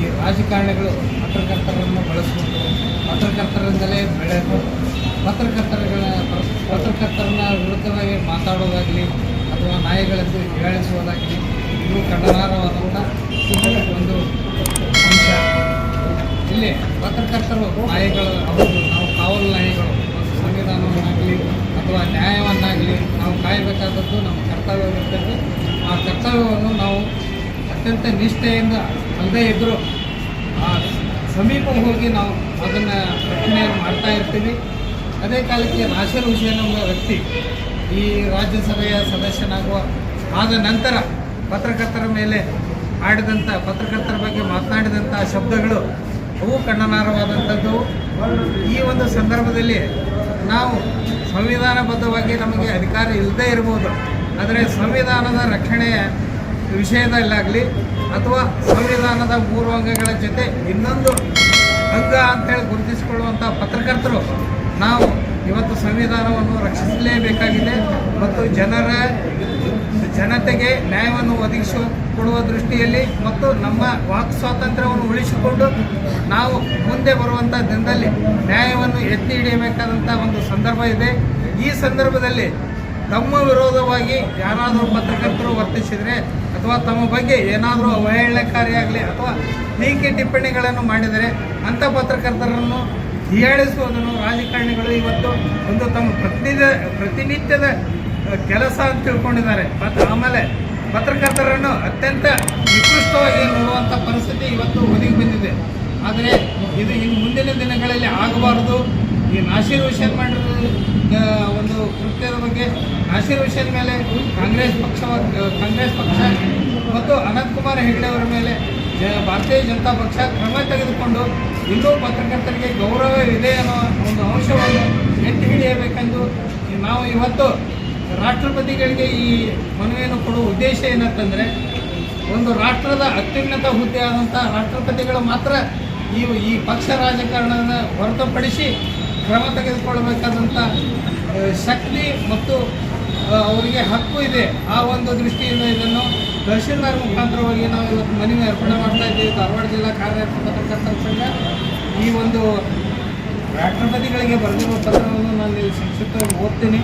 ಈ ರಾಜಕಾರಣಿಗಳು ಪತ್ರಕರ್ತರನ್ನು ಬಳಸಬೇಕು ಪತ್ರಕರ್ತರಿಂದಲೇ ಬೆಳೆದು, ಪತ್ರಕರ್ತರುಗಳ, ಪತ್ರಕರ್ತರನ್ನ ವಿರುದ್ಧವಾಗಿ ಮಾತಾಡೋದಾಗಲಿ ಅಥವಾ ನಾಯಿಗಳೆಂದು ಹೇಳಿಸುವುದಾಗಲಿ, ಇದು ಖಂಡನಾರ್ಹವಾದಂಥ ಒಂದು ಅಂಶ. ಇಲ್ಲಿ ಪತ್ರಕರ್ತರು ನಾಯಿಗಳು ಅವರು ನಾವು ಕಾವಲು ನಾಯಿಗಳು ಸಂವಿಧಾನವನ್ನಾಗಲಿ ಅಥವಾ ನ್ಯಾಯವನ್ನಾಗಲಿ ನಾವು ಕಾಯಬೇಕಾದದ್ದು ನಮ್ಮ ಕರ್ತವ್ಯವಿರ್ತದೆ. ಆ ಕರ್ತವ್ಯವನ್ನು ನಾವು ಅತ್ಯಂತ ನಿಷ್ಠೆಯಿಂದ ಅಲ್ಲದೇ ಇದ್ದರೂ ಸಮೀಪ ಹೋಗಿ ನಾವು ಅದನ್ನು ರಕ್ಷಣೆಯನ್ನು ಮಾಡ್ತಾ ಇರ್ತೀವಿ. ಅದೇ ಕಾಲಕ್ಕೆ ನಾಸೀರ್ ಹುಸೇನ್ ಎಂಬ ವ್ಯಕ್ತಿ ಈ ರಾಜ್ಯಸಭೆಯ ಸದಸ್ಯನಾಗುವ ಆದ ನಂತರ ಪತ್ರಕರ್ತರ ಮೇಲೆ ಆಡಿದಂಥ, ಪತ್ರಕರ್ತರ ಬಗ್ಗೆ ಮಾತನಾಡಿದಂಥ ಶಬ್ದಗಳು ಅವು ಕಣ್ಣನಾರವಾದಂಥದ್ದು. ಈ ಒಂದು ಸಂದರ್ಭದಲ್ಲಿ ನಾವು ಸಂವಿಧಾನಬದ್ಧವಾಗಿ ನಮಗೆ ಅಧಿಕಾರ ಇಲ್ಲದೇ ಇರ್ಬೋದು. ಆದರೆ ಸಂವಿಧಾನದ ರಕ್ಷಣೆಯ ವಿಷಯದಲ್ಲಾಗಲಿ ಅಥವಾ ಸಂವಿಧಾನದ ಮೂರು ಅಂಗಗಳ ಜೊತೆ ಇನ್ನೊಂದು ಅಂಗ ಅಂತೇಳಿ ಗುರುತಿಸಿಕೊಳ್ಳುವಂಥ ಪತ್ರಕರ್ತರು ನಾವು ಇವತ್ತು ಸಂವಿಧಾನವನ್ನು ರಕ್ಷಿಸಲೇಬೇಕಾಗಿದೆ ಮತ್ತು ಜನರ ಜನತೆಗೆ ನ್ಯಾಯವನ್ನು ಒದಗಿಸಿ ಕೊಡುವ ದೃಷ್ಟಿಯಲ್ಲಿ ಮತ್ತು ನಮ್ಮ ವಾಕ್ ಸ್ವಾತಂತ್ರ್ಯವನ್ನು ಉಳಿಸಿಕೊಂಡು ನಾವು ಮುಂದೆ ಬರುವಂಥ ದಿನದಲ್ಲಿ ನ್ಯಾಯವನ್ನು ಎತ್ತಿ ಹಿಡಿಯಬೇಕಾದಂಥ ಒಂದು ಸಂದರ್ಭ ಇದೆ. ಈ ಸಂದರ್ಭದಲ್ಲಿ ತಮ್ಮ ವಿರೋಧವಾಗಿ ಯಾರಾದರೂ ಪತ್ರಕರ್ತರು ವರ್ತಿಸಿದರೆ ಅಥವಾ ತಮ್ಮ ಬಗ್ಗೆ ಏನಾದರೂ ಅವಹೇಳನಕಾರಿಯಾಗಲಿ ಅಥವಾ ಟೀಕೆ ಟಿಪ್ಪಣಿಗಳನ್ನು ಮಾಡಿದರೆ ಅಂಥ ಪತ್ರಕರ್ತರನ್ನು ಹೀಯಾಳಿಸುವುದನ್ನು ರಾಜಕಾರಣಿಗಳು ಇವತ್ತು ಒಂದು ತಮ್ಮ ಪ್ರತಿನಿತ್ಯ ಪ್ರತಿನಿತ್ಯದ ಕೆಲಸ ಅಂತ ತಿಳ್ಕೊಂಡಿದ್ದಾರೆ. ಮತ್ತು ಆಮೇಲೆ ಪತ್ರಕರ್ತರನ್ನು ಅತ್ಯಂತ ನಿಕೃಷ್ಟವಾಗಿ ನೋಡುವಂಥ ಪರಿಸ್ಥಿತಿ ಇವತ್ತು ಒದಗಿ ಬಂದಿದೆ. ಆದರೆ ಇದು ಇನ್ನು ಮುಂದಿನ ದಿನಗಳಲ್ಲಿ ಆಗಬಾರದು. ಈ ನಾಸೀರ್ ಮಾಡಿರೋ ಒಂದು ಕೃತ್ಯದ ನಾಸೀರ್ ಮೇಲೆ ಕಾಂಗ್ರೆಸ್ ಪಕ್ಷ ಕಾಂಗ್ರೆಸ್ ಪಕ್ಷ ಮತ್ತು ಅನಂತ್ ಕುಮಾರ್ ಹೆಗಡೆ ಅವರ ಮೇಲೆ ಭಾರತೀಯ ಜನತಾ ಪಕ್ಷ ಕ್ರಮ ತೆಗೆದುಕೊಂಡು ಇನ್ನೂ ಪತ್ರಕರ್ತರಿಗೆ ಗೌರವವಿದೆ ಅನ್ನೋ ಒಂದು ಅಂಶವನ್ನು ಎತ್ತಿ ಹಿಡಿಯಬೇಕೆಂದು ನಾವು ಇವತ್ತು ರಾಷ್ಟ್ರಪತಿಗಳಿಗೆ ಈ ಮನವಿಯನ್ನು ಕೊಡುವ ಉದ್ದೇಶ ಏನಂತಂದರೆ, ಒಂದು ರಾಷ್ಟ್ರದ ಅತ್ಯುನ್ನತ ಹುದ್ದೆ ಆದಂಥ ರಾಷ್ಟ್ರಪತಿಗಳು ಮಾತ್ರ ಈ ಈ ಪಕ್ಷ ರಾಜಕಾರಣವನ್ನು ಹೊರತುಪಡಿಸಿ ಕ್ರಮ ತೆಗೆದುಕೊಳ್ಳಬೇಕಾದಂಥ ಶಕ್ತಿ ಮತ್ತು ಅವರಿಗೆ ಹಕ್ಕು ಇದೆ. ಆ ಒಂದು ದೃಷ್ಟಿಯಿಂದ ಇದನ್ನು ತಹಶೀಲ್ದಾರ್ ಮುಖಾಂತರವಾಗಿ ನಾವು ಇವತ್ತು ಮನವಿ ಅರ್ಪಣೆ ಮಾಡ್ತಾ ಇದ್ದೀವಿ. ಧಾರವಾಡ ಜಿಲ್ಲಾ ಸಂಘ. ಈ ಒಂದು ರಾಷ್ಟ್ರಪತಿಗಳಿಗೆ ಬರೆದಿರುವ ಪತ್ರವನ್ನು ನಾನು ಸಂಕ್ಷಿಪ್ತವಾಗಿ ಓದ್ತೀನಿ.